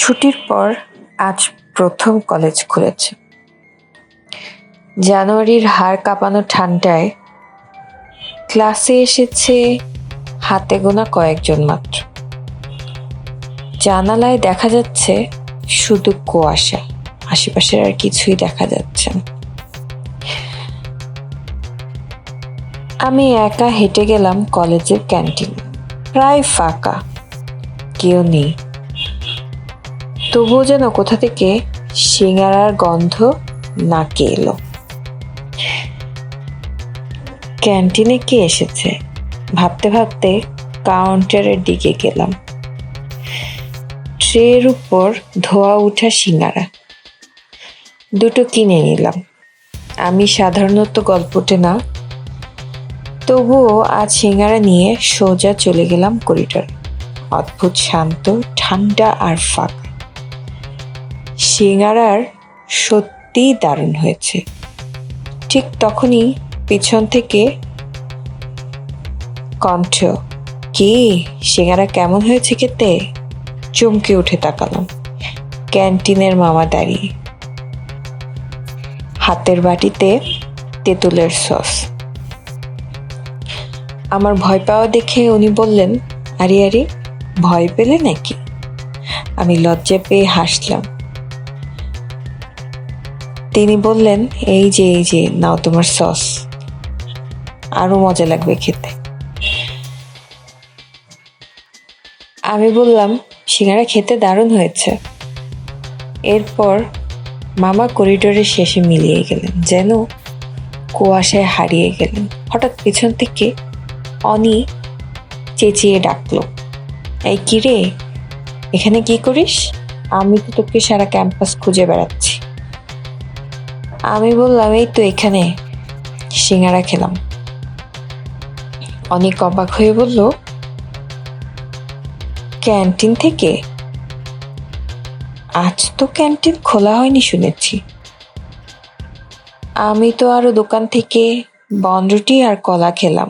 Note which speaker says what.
Speaker 1: ছুটির পর আজ প্রথম কলেজ খুলেছে। জানুয়ারির হাড় কাঁপানো ঠান্ডায় ক্লাসে এসেছে হাতে গোনা কয়েকজন মাত্র। জানালায় দেখা যাচ্ছে শুধু কুয়াশা, আশেপাশের আর কিছুই দেখা যাচ্ছে না। আমি একা হেঁটে গেলাম কলেজের ক্যান্টিন। প্রায় ফাঁকা, কেউ নেই। তবুও যেন কোথা থেকে সিঙ্গারার গন্ধ নাকে এলো। ক্যান্টিনে কে এসেছে? ভাবতে ভাবতে কাউন্টারের দিকে গেলাম। ট্রের উপর ধোয়া ওঠা সিঙ্গারা। দুটো কিনে নিলাম। আমি সাধারণত গল্পটে না। তবুও আজ সিঙ্গারা নিয়ে সোজা চলে গেলাম করিডর। অদ্ভুত শান্ত, ঠান্ডা আর ফাঁকা। সিঙ্গারার সত্যিই দারুণ হয়েছে। ঠিক তখনই পিছন থেকে কণ্ঠ, কি? সিঙ্গারা কেমন হয়েছে খেতে? চমকে উঠে তাকালাম। ক্যান্টিনের মামা দাঁড়িয়ে। হাতের বাটিতে তেঁতুলের সস। আমার ভয় পাওয়া দেখে উনি বললেন, আরে আরে, ভয় পেলে নাকি? আমি লজ্জা পেয়ে হাসলাম। তিনি বললেন, এই যে এই যে, নাও তোমার সস। আরও মজা লাগবে খেতে। আমি বললাম, সিঙ্গারা খেতে দারুণ হয়েছে। এরপর মামা করিডোরের শেষে মিলিয়ে গেলেন, যেন কুয়াশায় হারিয়ে গেলেন। হঠাৎ পিছন থেকে অনি চেঁচিয়ে ডাকলো, এই কিরে, এখানে কি করিস? আমি তো তোকে সারা ক্যাম্পাস খুঁজে বেড়াচ্ছি। আমি বললাম, এই তো এখানে সিঙ্গারা খেলাম। অনেক অবাক হয়ে বলল, ক্যান্টিন থেকে? আজ তো ক্যান্টিন খোলা হয়নি শুনেছি। আমি তো আরও দোকান থেকে বনরুটি আর কলা খেলাম।